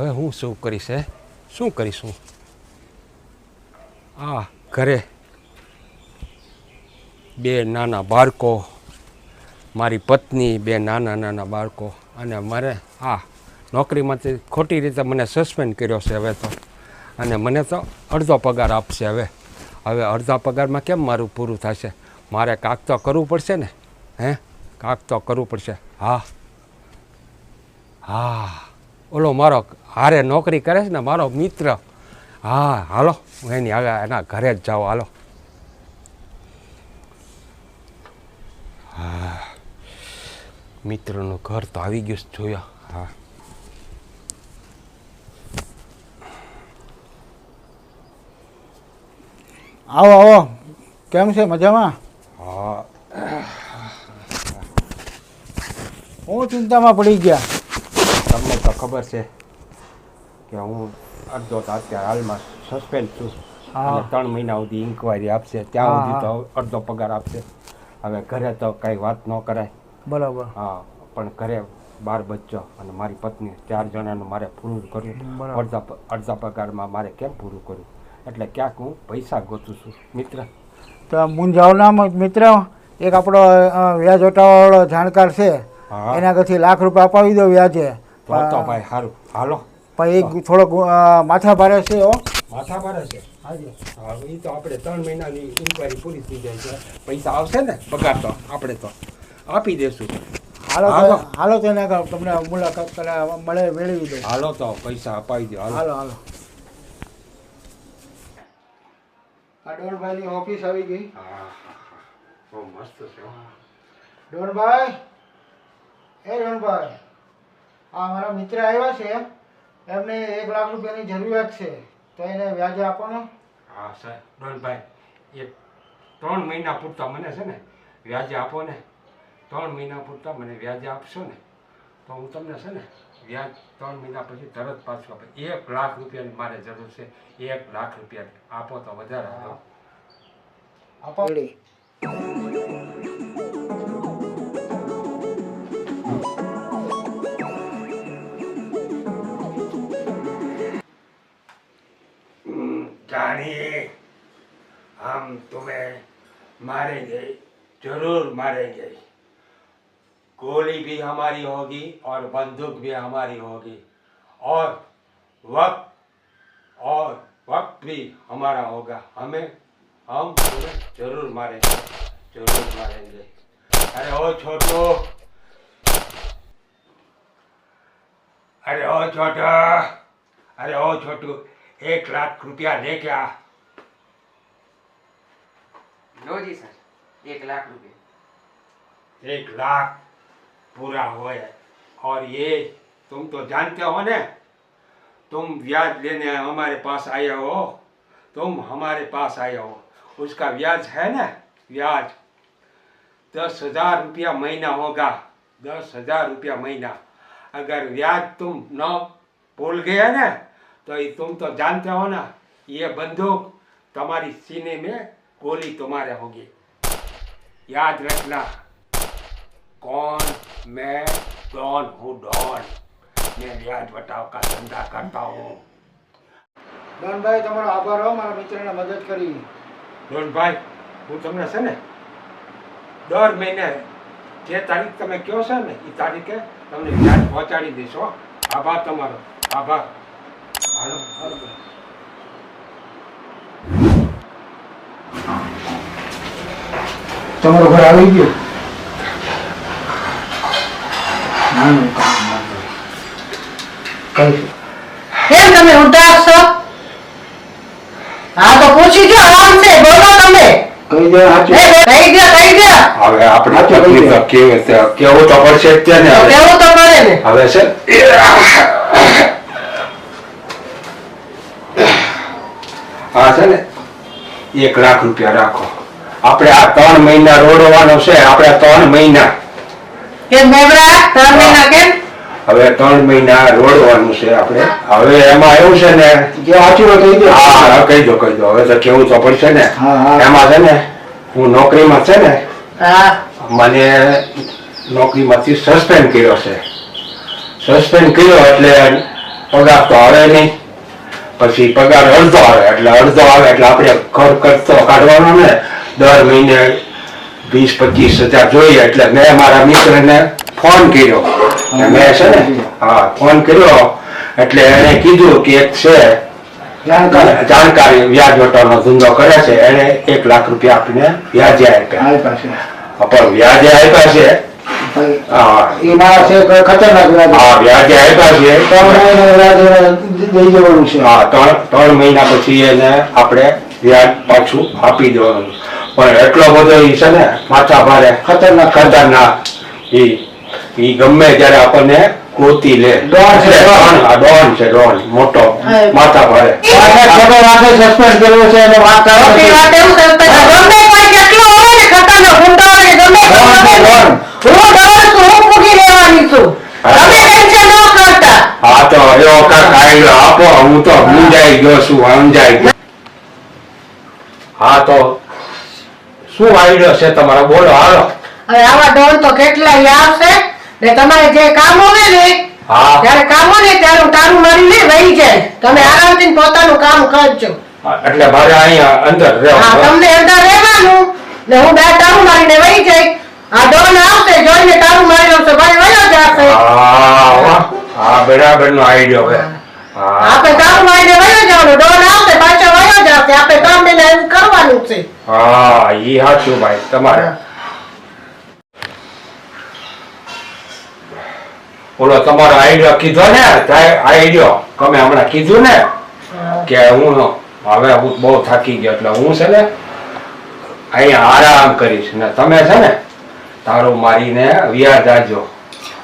હવે હું શું કરીશ, હે? શું કરીશ? આ ઘરે બે નાના બાળકો, મારી પત્ની, બે નાના નાના બાળકો અને મારે આ નોકરીમાંથી ખોટી રીતે મને સસ્પેન્ડ કર્યો છે હવે તો. અને મને તો અડધો પગાર આપશે હવે. હવે અડધા પગારમાં કેમ મારું પૂરું થશે? મારે કાંક તો કરવું પડશે ને, હે? કાંક તો કરવું પડશે. હા. હા. ઓલો મારો હારે નોકરી કરે છે ને મારો મિત્ર. હા હાલો હું એની આગળ એના ઘરે જ જાઉં હાલો. હા મિત્રનું ઘર તો આવી ગયું જોયા. હા. આવો આવો. કેમ છે મજામાં? હા. હું ચિંતામાં પડી ગયા. તમને તો ખબર છે કે હું અડધો તો અત્યારે હાલમાં સસ્પેન્ડ છું. અને ત્રણ મહિના સુધી ઇન્કવાયરી આપશે. ત્યાં સુધી તો અડધો પગાર આપશે. હવે ઘરે તો કાંઈ વાત ન કરાય. બરાબર. હા પણ ઘરે બાર બચ્ચો અને મારી પત્ની ચાર જણાનું મારે પૂરું કરવું બરાબર. અડધા અડધા પગારમાં મારે કેમ પૂરું કરવું એટલે ક્યાંક હું પૈસા ગોતું છું મિત્ર. તો મુંજાવના મિત્ર એક આપણો વ્યાજ ઓટાવાળો જાણકાર છે. એના કરથી લાખ રૂપિયા અપાવી દો વ્યાજે. તો ભાઈ સારું હાલો. પણ એક થોડોક માથા ભારે છે હો. માથા ભારે છે? હાજી. હા એ તો આપણે ત્રણ મહિનાની ઇન્કવાયરી પૂરી થઈ જાય છે. પૈસા આવશે ને? પગાર તો. આપણે તો આપી દેશું. હાલો હાલો. તો એના તમને મુલાકાત કરે મળે મેળવી દો હાલો તો પૈસા અપાવી દો. હાલો. હાલો હાલો. ડોનભાઈની ઓફિસ આવી ગઈ. હા હા હા. બહુ મસ્ત છે ડોનભાઈ? એ રણભાઈ આ મારા મિત્ર આવ્યા છે. એમને એક લાખ રૂપિયાની જરૂરિયાત છે. તો એને વ્યાજે આપો ને હા સાહેબ. રણભાઈ એક ત્રણ મહિના પૂરતા મને છે ને વ્યાજે આપો ને ત્રણ મહિના પૂરતા મને વ્યાજે આપશો ને તો હું તમને છે ને વ્યાજ ત્રણ મહિના પછી તરત પાછું આપે એક લાખ રૂપિયાની મારે જરૂર છે. એક લાખ રૂપિયા આપો તો વધારે આપો. जानिए हम तुम्हें मारेंगे, ज़रूर मारेंगे। गोली भी हमारी होगी और बंदूक भी हमारी होगी। और वक्त और वक्त भी हमारा होगा। हमें, हम तुम्हें ज़रूर मारेंगे ज़रूर मारेंगे। अरे ओ छोटो, अरे ओ छोटू, अरे ओ छोटू एक लाख रुपया लेके आ लो जी सर एक लाख रुपये। एक लाख पूरा है। और ये तुम तो जानते हो ना तुम ब्याज लेने हमारे पास आए हो तुम हमारे पास आए हो। उसका ब्याज है ना ब्याज। दस हज़ार रुपया महीना होगा दस हज़ार रुपया महीना। अगर ब्याज तुम न भूल गया ना तो ये तुम तो जानते हो ना ये बंदूक तुम्हारी सीने में गोली तुम्हारे होगी याद रखना कौन मैं डॉन हूँ डॉन मैं ब्याज बटाव का धंधा करता हूँ ડોનભાઈ તમારો આભાર હો મારા મિત્રને મદદ કરી રોહનભાઈ હું તમને છે ને દર મહિને જે તારીખ તમે કહો છો ને એ તારીખે તમને વ્યાજ પહોંચાડી દઈશ હો આભાર તમારો આભાર હાલો તમારું ઘર આવી ગયું? કઈ? કેમ તમે ઉદાસ છો? હા તો પૂછી જો આરામ છે બોલો તમે. દે કહી દે કહી દે. હવે આપણે કેવું કેવું તો પડશે જ ને હવે. કેવું તો કરે ને? હવે છે હા છે ને એક લાખ રૂપિયા રાખો. આપણે આ ત્રણ મહિના રોડવાનો છે આપણે ત્રણ મહિના. કેમ બેબરા ત્રણ મહિના કેમ? હવે ત્રણ મહિના રોડવાનું છે આપણે. હવે એમાં એવું છે ને જે સાચું હોય કહી હા હા કહી દો કહી દો. હવે તો કેવું તો પડશે ને? હા, હા. એમાં છે ને હું નોકરીમાં છે ને હા. મને નોકરીમાંથી સસ્પેન્ડ કર્યો છે. સસ્પેન્ડ કર્યો એટલે પગાર તો આવે નહીં. પછી પગાર અડધો આવે એટલે અડધો આવે એટલે આપણે ઘર ખર્ચો કાઢવાનો ને દર મહિને વીસ પચીસ હજાર જોઈએ એટલે મેં મારા મિત્રને ફોન કર્યો. મેં છે ને હા ફોન કર્યો એટલે એને કીધું કે એક છે જાણકાર. વ્યાજ વટાનો ધંધો કરે છે એને એક લાખ રૂપિયા આપીને વ્યાજે આપ્યા. પણ વ્યાજે આપ્યા છે એ માણસ છે કોઈ ખતરનાક વ્યાજે આપ્યા છે ત્રણ મહિને વ્યાજ દઈ દેવાનું છે. હા ત્રણ ત્રણ મહિના પછી એને આપણે વ્યાજ પાછું આપી દેવાનું. પણ એટલો બધો ઈ છે ને માથા ભારે ખતરનાક. ખતરનાક. ઈ ઈ ગમે ત્યારે આપણને ગોતી લે. ડોન છે, ડોન. છે મોટો માથા ભારે. સસ્પેન્ડ કર્યો છે એને વાત કરો ખોટી વાત એવું છે કે ગમે કોઈ કેટલો હોય ને ખતરનાક ન આવશે ને તમારે જે કામ હોય ને હા જ્યારે કામ હોય ને ત્યારે તારું મારીને વહી જાય તમે આરામથી પોતાનું કામ કરજો એટલે મારે અહીંયા અંદર તમને અંદર રહેવાનું ને હું બે તારું મારીને વહી જાય આ ડોન આવશે જોઈને તારું મારી આવશે ભાઈ વયો જશે હા વાહ. હા બરાબર નો આઈડિયો હવે. આપણે તારું મારીને વયો જવાનું. ડોન આવશે પાછો વયો જશે આપણે ત્રણ મહિના એમ કરવાનું છે. હા ઈ હાચું ભાઈ તમારે. ઓલો તમારો આઈડિયો કીધો ને આઈડિયો તમે હમણાં કીધું ને કે હું હવે હું બહુ થાકી ગયો એટલે હું છે ને અહીંયા આરામ કરીશ. ને તમે છે ને તારું મારીને વ્યાજ આજો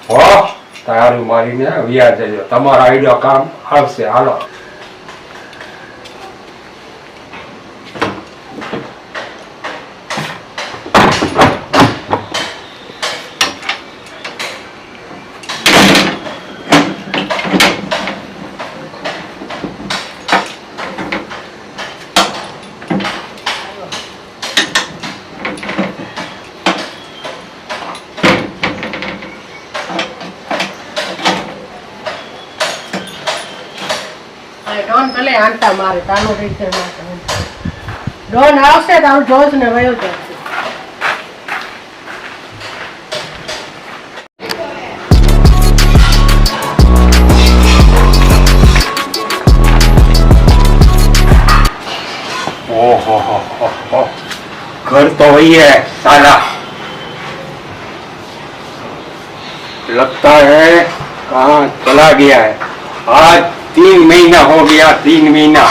હો? તારું મારીને વ્યાજ આજો તમારો આઈડિયો કામ આવશે. હાલો. ડોન ભલે આંટા મારે તારું રીતે ના કરે. ડોન આવશે તારું જોશ ને વયો જશે ओहो हो हो हो घर तो वही है साला लगता है कहाँ चला गया है आज तीन महीना हो गया, तीन महीना।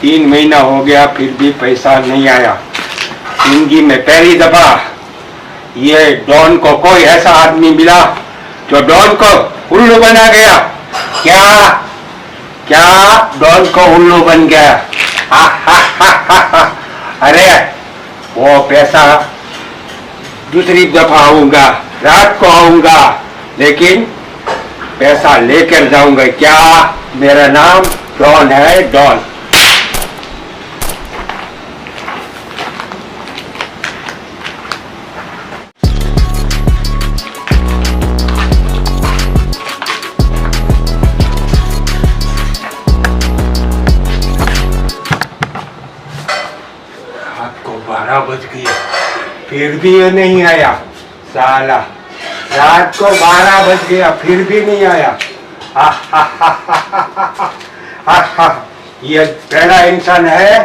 तीन महीना हो गया, फिर भी पैसा नहीं आया। ज़िंदगी में पहली दफ़ा ये डॉन को कोई ऐसा आदमी मिला जो डॉन को उल्लू बना गया। क्या? क्या डॉन को उल्लू बन गया? अरे, वो पैसा दूसरी दफ़ा आऊँगा, रात को आऊँगा, लेकिन पैसा लेकर जाऊँगा। क्या मेरा नाम डॉन है? डॉन। बारह बज गया फिर भी ये नहीं आया। साला। रात को बारह बज गया फिर भी नहीं आया ये पहला इंसान है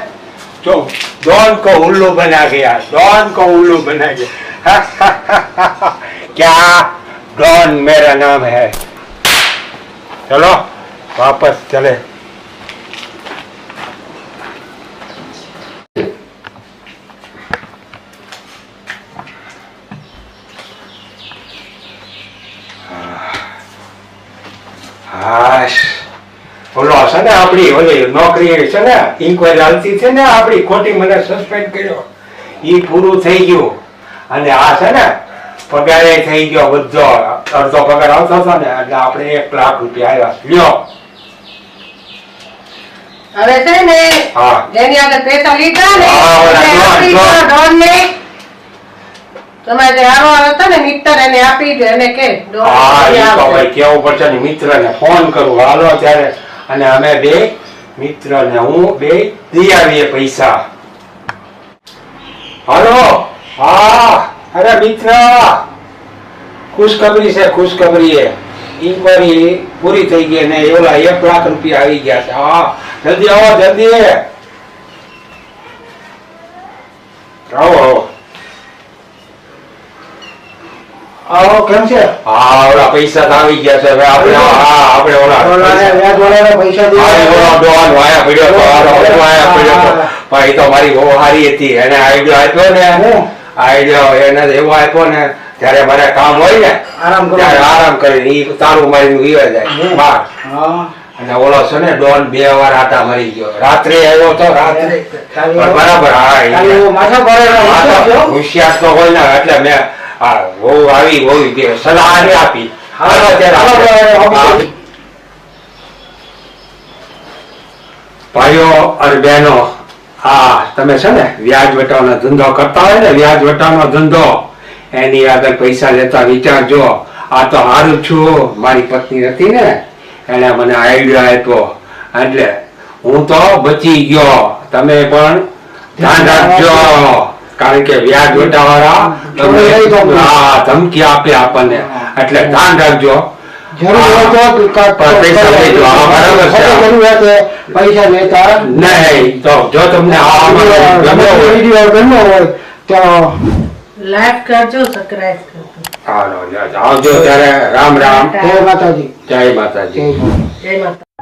तो डॉन को उल्लू बना गया डॉन को उल्लू बना गया क्या डॉन मेरा नाम है चलो वापस चले હાશ. ઓલો છે ને આપણી ઓલી નોકરી છે ને ઇન્કવાયરી હાલતી છે ને આપણી ખોટી મને સસ્પેન્ડ કર્યો. એ પૂરું થઈ ગયું. અને આ છે ને પગારે થઈ ગયો બધો. અડધો પગાર આવતો હતો ને એટલે આપણે એક લાખ રૂપિયા આવ્યા લ્યો. હવે છે ને જેની આગળ પૈસા લીધા ને હા, ઓલા એટલે ડોન, આપણી ડોન. ડોનને તમારે જે હારો હતો ને મિત્ર એને આપી દો એને કે હા લઈ તો ભાઈ કેવું પડશે ને મિત્રને ફોન કરું. હાલો ત્યારે અને અમે બે મિત્રને હું બે દઈ આવીએ પૈસા. હાલો? હા અરે મિત્ર ખુશખબરી છે ખુશખબરી ઇન્કવાયરી પૂરી થઈ ગઈ ને એવલા એક લાખ રૂપિયા આવી ગયા છે. હા જલ્દી આવો જલ્દી. આવો આવો. આવો કેમ છે? હા ઓલા પૈસા આવી ગયા છે હવે આપણે હા આપણે ઓલા વ્યાજ વ્યાજવાળાને પૈસા હા, ઓલા ડોન વાયા પડ્યો તો, આ વાયા પડ્યો. પણ એ તો મારી બહુ હારી હતી એને આઈડિયો આપ્યો ને? આઈડિયો એને એવો આપ્યો ને ત્યારે મારે કામ હોય ને આરામ કરો. આરામ કરીને ઈ તારું મારીને વીવે જાય? બહાર હા. અને ઓલો છે ને ડોન બે વાર આટા મરી ગયો. રાત્રે આવ્યો તો રાત્રે. બરાબર હા. હોશિયાર તો હોય ને એટલે મેં વહુ આવી વહુ સલાહ આપી. ભાઈઓ અને બહેનો આ તમે છે ને વ્યાજ વટાવાનો ધંધો કરતા હોય ને વ્યાજ વટાવાનો ધંધો એની આગળ પૈસા લેતા વિચારજો. આ તો હારું છું મારી પત્ની હતી ને એને મને આઈડિયા આપ્યો. એટલે હું તો બચી ગયો. તમે પણ ધ્યાન રાખજો. કારણ કે વ્યાજ વટાવાળા ધમકી આપે આપણને. એટલે ધ્યાન રાખજો. પૈસા લેતા નહીં તો જો તમને હોય વીડિયો ગમ્યો હોય તો લાઈક કરજો સબસ્ક્રાઇબ કરજો. હાલો, આવજો ત્યારે. રામ રામ. જય માતાજી. જય માતાજી. જય માતા